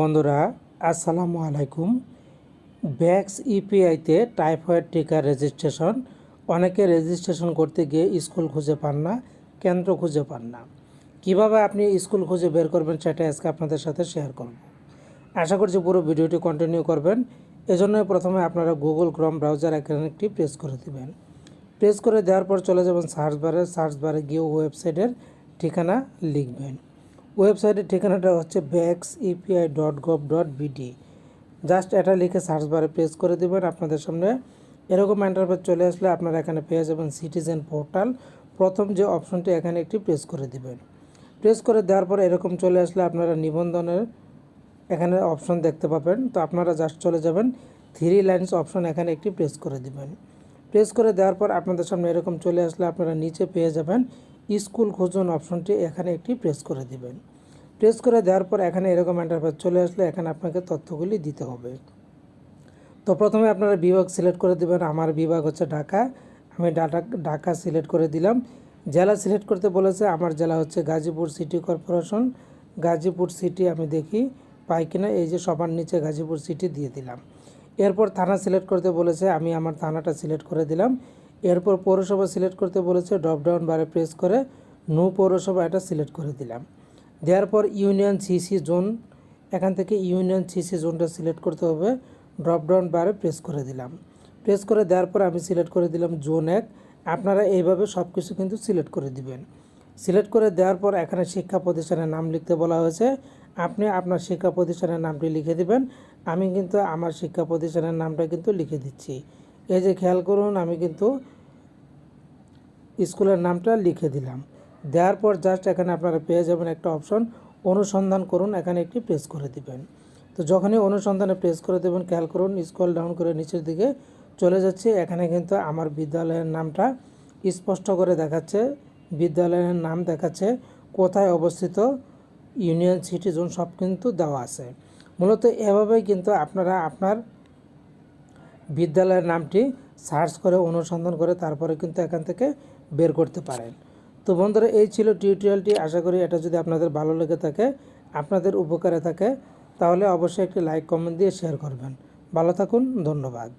বন্ধুরা, আসসালামু আলাইকুম। ব্যাক্স ইপিআইতে টাইফয়েড টিকা রেজিস্ট্রেশন। অনেকে রেজিস্ট্রেশন করতে গিয়ে স্কুল খুঁজে পান না, কেন্দ্র খুঁজে পান না। কীভাবে আপনি স্কুল খুঁজে বের করবেন সেটা আজকে আপনাদের সাথে শেয়ার করব। আশা করছি পুরো ভিডিওটি কন্টিনিউ করবেন। এজন্য প্রথমে আপনারা গুগল ক্রম ব্রাউজার একটি প্রেস করে দেবেন। প্রেস করে দেওয়ার পর চলে যাবেন সার্চ বারে সার্চ বারে গিয়ে ওয়েবসাইটের ঠিকানা লিখবেন। ওয়েবসাইটের ঠিকানাটা হচ্ছে vax EPI dot gov dot BD just এটা লিখে সার্চ বারে প্রেস করে দেবেন, আপনাদের সামনে এরকম ইন্টারফেস চলে আসলে আপনারা এখানে পেয়ে যাবেন সিটিজেন পোর্টাল প্রথম যে অপশনটি এখানে একটি প্রেস করে দিবেন। প্রেস করে দেওয়ার পর এরকম চলে আসলে আপনারা নিবন্ধনের এখানে অপশন দেখতে পাবেন। তো আপনারা জাস্ট চলে যাবেন থ্রি লাইন্স অপশন এখানে একটি প্রেস করে দিবেন। প্রেস করে দেওয়ার পর আপনাদের সামনে এরকম চলে আসলে আপনারা নিচে পেয়ে যাবেন স্কুল খুঁজুন অপশনটি এখানে একটি প্রেস করে দিবেন। প্রেস করে দেওয়ার পর এখানে এরকম ইন্টারফেস চলে আসলে এখানে আপনাকে তথ্যগুলি দিতে হবে। তো প্রথমে আপনারা বিভাগ সিলেক্ট করে দেবেন। আমার বিভাগ হচ্ছে ঢাকা। আমি ডাটা, ঢাকা সিলেক্ট করে দিলাম। জেলা সিলেক্ট করতে বলেছে, আমার জেলা হচ্ছে Gazipur city corporation Gazipur city আমি দেখি, পাই কিনা, এই যে সবার নিচে গাজীপুর সিটি দিয়ে দিলাম। এরপর থানা সিলেক্ট করতে বলেছে, আমি আমার থানাটা সিলেক্ট করে দিলাম। এরপর পৌরসভা সিলেক্ট করতে বলেছে ড্রপডাউন বারে প্রেস করে নো পৌরসভা এটা সিলেক্ট করে দিলাম। দেওয়ার পর ইউনিয়ন সিসি জোন এখান থেকে ইউনিয়ন সিসি জোনটা সিলেক্ট করতে হবে ড্রপডাউন বারে প্রেস করে দিলাম। প্রেস করে দেওয়ার পর আমি সিলেক্ট করে দিলাম জোন এক। আপনারা এইভাবে সব কিছু কিন্তু সিলেক্ট করে দিবেন। সিলেক্ট করে দেওয়ার পর এখানে শিক্ষা প্রতিষ্ঠানের নাম লিখতে বলা হয়েছে। আপনি আপনার শিক্ষা প্রতিষ্ঠানের নামটি লিখে দিবেন। আমি কিন্তু আমার শিক্ষা প্রতিষ্ঠানের নামটা কিন্তু লিখে দিচ্ছি। এই যে খেয়াল করুন, আমি কিন্তু স্কুলের নামটা লিখে দিলাম। দেওয়ার পর জাস্ট এখানে আপনারা পেয়ে যাবেন একটা অপশন অনুসন্ধান করুন, এখানে একটি প্রেস করে দিবেন। তো যখনই অনুসন্ধানে প্রেস করে দেবেন, খেয়াল করুন স্ক্রল ডাউন করে নিচের দিকে চলে যাচ্ছে। এখানে কিন্তু আমার বিদ্যালয়ের নামটা স্পষ্ট করে দেখাচ্ছে। বিদ্যালয়ের নাম দেখাচ্ছে, কোথায় অবস্থিত ইউনিয়ন সিটিজন সব কিন্তু দেওয়া আছে। মূলত এভাবেই কিন্তু আপনারা আপনার বিদ্যালয়ের নামটি সার্চ করে, অনুসন্ধান করে, তারপরে কিন্তু এখান থেকে বের করতে পারেন। তো বন্ধুরা, এই ছিল টিউটোরিয়ালটি। আশা করি এটা যদি আপনাদের ভালো লেগে থাকে, আপনাদের উপকারে থাকে, তাহলে অবশ্যই একটি লাইক, কমেন্ট দিয়ে শেয়ার করবেন। ভালো থাকুন, ধন্যবাদ।